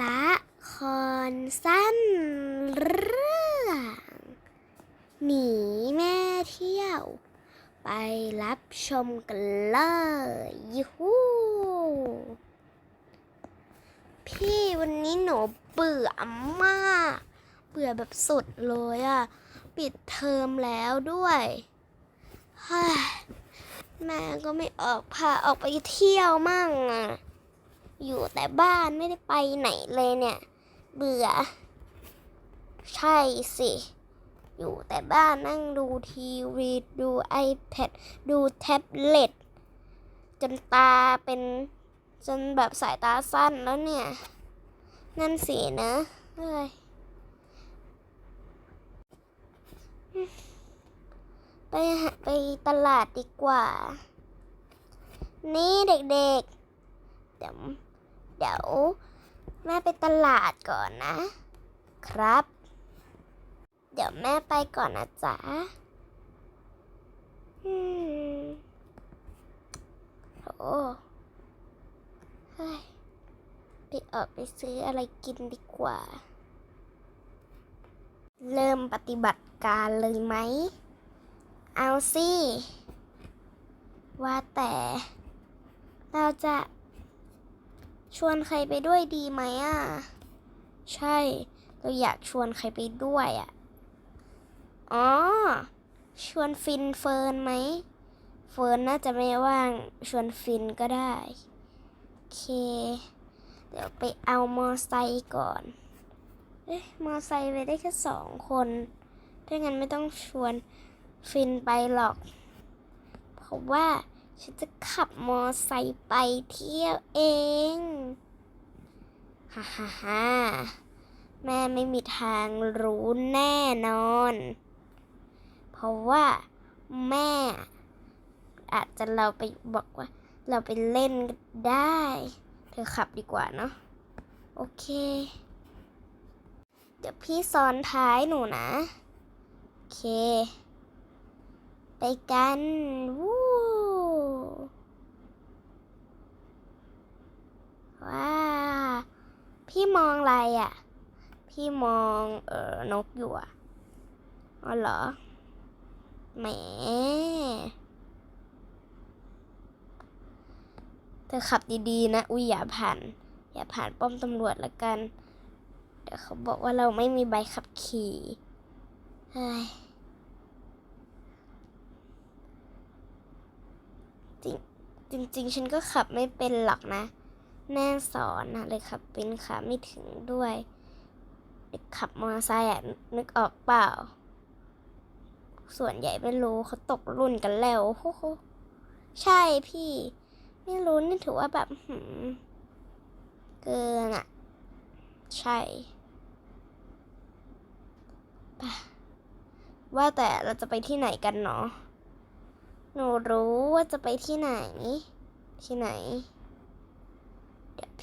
ละครสั้นเรื่องหนีแม่เที่ยว ไปรับชมกันเลยยูฮูพี่วันนี้หนูเบื่อมาก เบื่อแบบสุดเลยอะปิดเทอมแล้วด้วยฮแม่ก็ไม่ออกพาออกไปเที่ยวมั่งอะ อยู่แต่บ้านไม่ได้ไปไหนเลยเนี่ย เบื่อ ใช่สิ อยู่แต่บ้านนั่งดูทีวีดู iPad ดูแท็บเล็ตจนตาเป็นจนแบบสายตาสั้นแล้วเนี่ย นั่นสินะเอ้ยไปหาไปตลาดดีกว่า นี่เด็กๆเดี๋ยว เดี๋ยวแม่ไปตลาดก่อนนะ ครับ เดี๋ยวแม่ไปก่อนนะจ๊ะโอ้เฮ้ยไปออกไปซื้ออะไรกินดีกว่า เริ่มปฏิบัติการเลยไหม เอาสิ ว่าแต่ เราจะ ชวนใครไปด้วยดีไหมอะ ใช่ เราอยากชวนใครไปด้วยอะ อ๋อ ชวนฟินเฟิร์นไหม เฟิร์นน่าจะไม่ว่าง ชวนฟินก็ได้ โอเค เดี๋ยวไปเอามอไซค์ก่อน เอ๊ะ มอไซค์ไปได้แค่สองคนถ้างั้นไม่ต้องชวนฟินไปหรอก เพราะว่า ฉันจะขับมอไซค์ไปเที่ยวเอง ฮ่าฮ่าฮ่าแม่ไม่มีทางรู้แน่นอน เพราะว่าแม่ อาจจะเราไปบอกว่า เราไปเล่นก็ได้ เธอขับดีกว่าเนาะ โอเค เดี๋ยวพี่ซ้อนท้ายหนูนะ โอเค ไปกันวู้ว้า พี่มองอะไรอะ พี่มองเออนกอยู่อะอ๋อเหรอ แหม เธอขับดีๆนะ อุ้ยอย่าผ่าน อย่าผ่านป้อมตำรวจละกัน เดี๋ยวเขาบอกว่าเราไม่มีใบขับขี่เฮ้ยจริงจริง ๆ ฉันก็ขับไม่เป็นหรอกนะ แม่สอนนะเลยขับเป็นขาไม่ถึงด้วยเด็กขับมอเตอร์ไซค์นึกออกเปล่า ส่วนใหญ่ไม่รู้เขาตกรุ่นกันแล้วโอ้โหใช่พี่ ไม่รู้นี่ถือว่าแบบหืมเกินอะใช่ปะว่าแต่เราจะไปที่ไหนกันเนาะหนูรู้ว่าจะไปที่ไหน ที่ไหน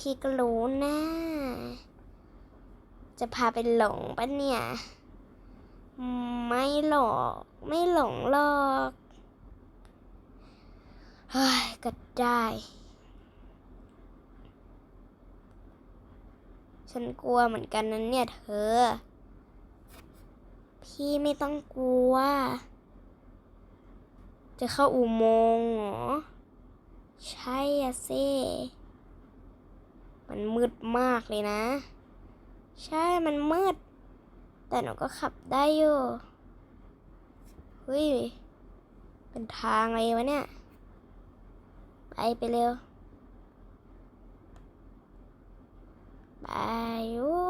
พี่ก็รู้นะ จะพาไปหลงปะเนี่ย ไม่หลอกไม่หลงหรอกเฮ้ยก็ได้ ฉันกลัวเหมือนกันนั้นเนี่ยเธอ พี่ไม่ต้องกลัว จะเข้าอุโมงค์เหรอ ใช่อะสิ มันมืดมากเลยนะ ใช่มันมืด แต่หนูก็ขับได้อยู่เฮ้ยเป็นทางอะไรวะเนี่ย ไปไปเร็ว ไปวู้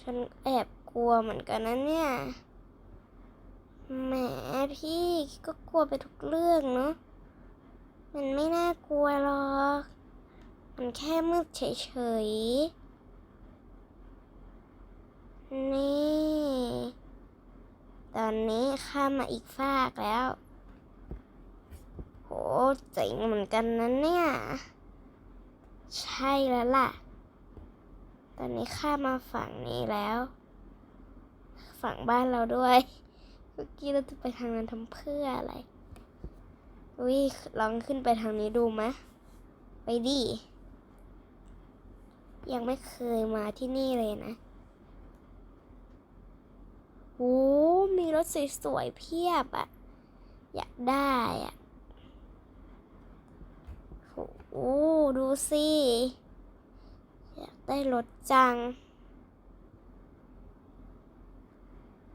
ฉันแอบกลัวเหมือนกันนะเนี่ย แหมพี่ก็กลัวไปทุกเรื่องเนาะ มันไม่น่ากลัวหรอก มันแค่มืดเฉยๆ นี่ ตอนนี้ข้ามมาอีกฟากแล้ว โหเจ๋งเหมือนกันนะเนี่ย ใช่แล้วล่ะ ตอนนี้ข้ามมาฝั่งนี้แล้ว ฝั่งบ้านเราด้วย เมื่อกี้เราจะไปทางนั้นทำเพื่ออะไรอุ้ยลองขึ้นไปทางนี้ดูไหมไปดิ ยังไม่เคยมาที่นี่เลยนะโอ้มีรถสวยๆเพียบอะอยากได้อะโอ้ดูสิ อยากได้รถจัง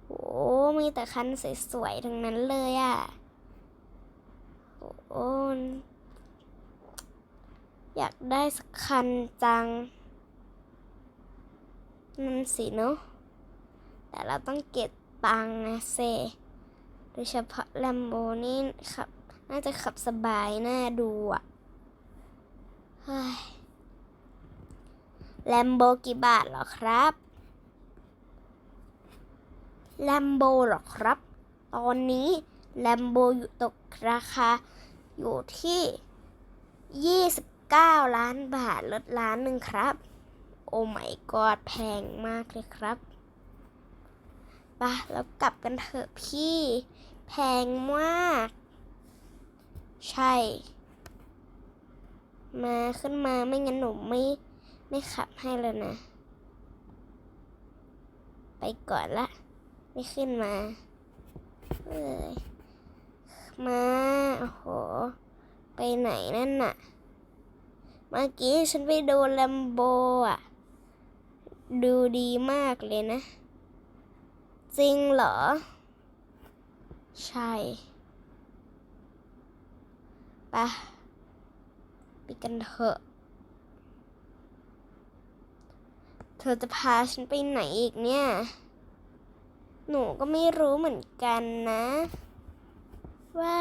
โอ้มีแต่คันสวยๆทั้งนั้นเลยอะโอ้อยากได้สักคันจัง นั่นสิเนาะแต่เราต้องเก็บตังนะเซโดยเฉพาะแลมโบนี่ขับ น่าจะขับสบายน่าดูอะเฮ้ยแลมโบกี่บาทหรอครับ แลมโบหรอครับ ตอนนี้แลมโบอยู่ตกราคาอยู่ที่ 29 ล้านบาทลดล้านหนึ่งครับ โอ้ไม่กอดแพงมากเลยครับปะแล้วกลับกันเถอะพี่ แพงมาก ใช่ มาขึ้นมาไม่งั้นหนูไม่ ไม่ขับให้เลยนะ ไปก่อนละ ไม่ขึ้นมาเอ้ยมาโอ้โห ไปไหนนั่นน่ะ เมื่อกี้ฉันไปดูแลมโบอะ ดูดีมากเลยนะ จริงเหรอ ใช่ปะไปกันเถอะ เธอจะพาฉันไปไหนอีกเนี่ย หนูก็ไม่รู้เหมือนกันนะ ว่า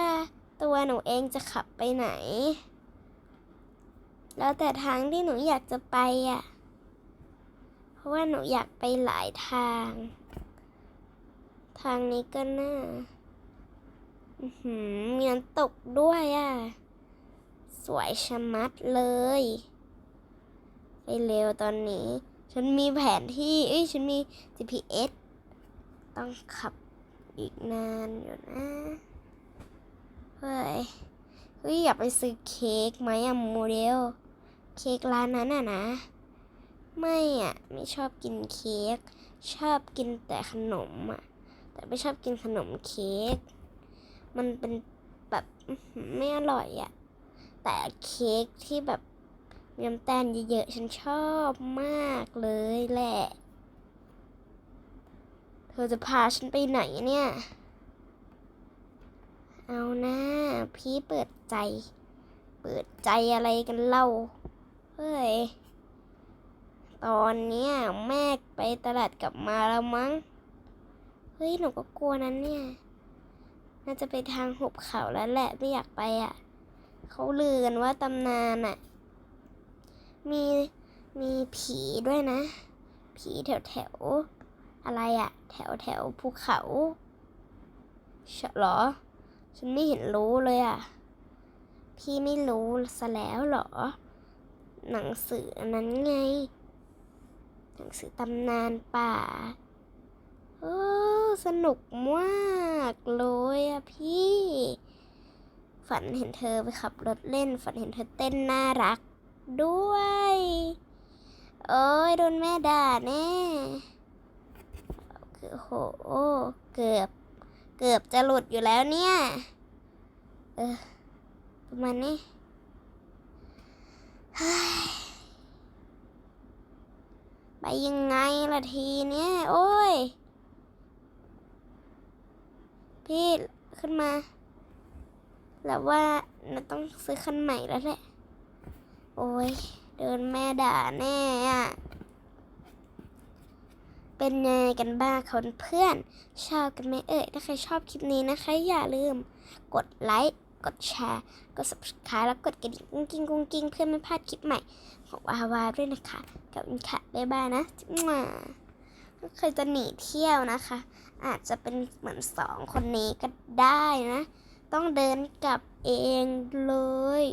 ตัวหนูเองจะขับไปไหน แล้วแต่ทางที่หนูอยากจะไปอะ เพราะว่าหนูอยากไปหลายทาง ทางนี้ก็น่าอือหือมีน้ำตกด้วยอะ สวยชะมัดเลย ไปเร็วตอนนี้ ฉันมีแผนที่ เอ้ย ฉันมี GPS ต้องขับอีกนานอยู่นะ เฮ้ย เฮ้ย อยากไปซื้อเค้กไหมอะโมเดล เค้กร้านนั้นอะนะ ไม่อะไม่ชอบกินเค้ก ชอบกินแต่ขนมอะแต่ไม่ชอบกินขนมเค้ก มันเป็นแบบไม่อร่อยอะแต่เค้กที่แบบมีน้ำตาลเยอะๆ ฉันชอบมากเลยแหละ เธอจะพาฉันไปไหนเนี่ย เอาหน้าพี่เปิดใจ เปิดใจอะไรกันเล่า เฮ้ย ตอนเนี้ยแม่ไปตลาดกลับมาแล้วมั้ง เฮ้ย หนูก็กลัวนั้นเนี่ย น่าจะไปทางหุบเขาแล้วแหละ ไม่อยากไปอะ เขาลือกันว่าตำนานอะ มี มีผีด้วยนะ ผีแถวแถว อะไรอะแถวแถวภูเขาใช่เหรอ ฉันไม่เห็นรู้เลยอะพี่ไม่รู้ซะแล้วเหรอ หนังสืออันนั้นไง หนังสือตำนานป่าเออสนุกมากเลยอะพี่ ฝันเห็นเธอไปขับรถเล่น ฝันเห็นเธอเต้นน่ารักด้วยเอ้ยโดนแม่ด่าแน่ โอ้โห เกือบ เกือบจะหลุดอยู่แล้วเนี่ย เออ ประมาณนี้ไปยังไงล่ะทีเนี้ยโอ้ย พี่ขึ้นมา แล้วว่าเราต้องซื้อคันใหม่แล้วแหละ โอ้ย เดินแม่ด่าแน่อะ เป็นไงกันบ้างคนเพื่อน ชอบกันไหมเอ่ย ถ้าใครชอบคลิปนี้นะคะ อย่าลืม กดไลค์ กดแชร์ กด subscribe แล้วกดกระดิ่งกุ้งกิ้งกุ้งกิ้งเพื่อไม่พลาดคลิปใหม่ของวาวาด้วยนะคะกับคุณค่ะบ๊ายบายนะมาก็เคยจะหนีเที่ยวนะคะ อาจจะเป็นเหมือนสองคนนี้ก็ได้นะ ต้องเดินกลับเองเลย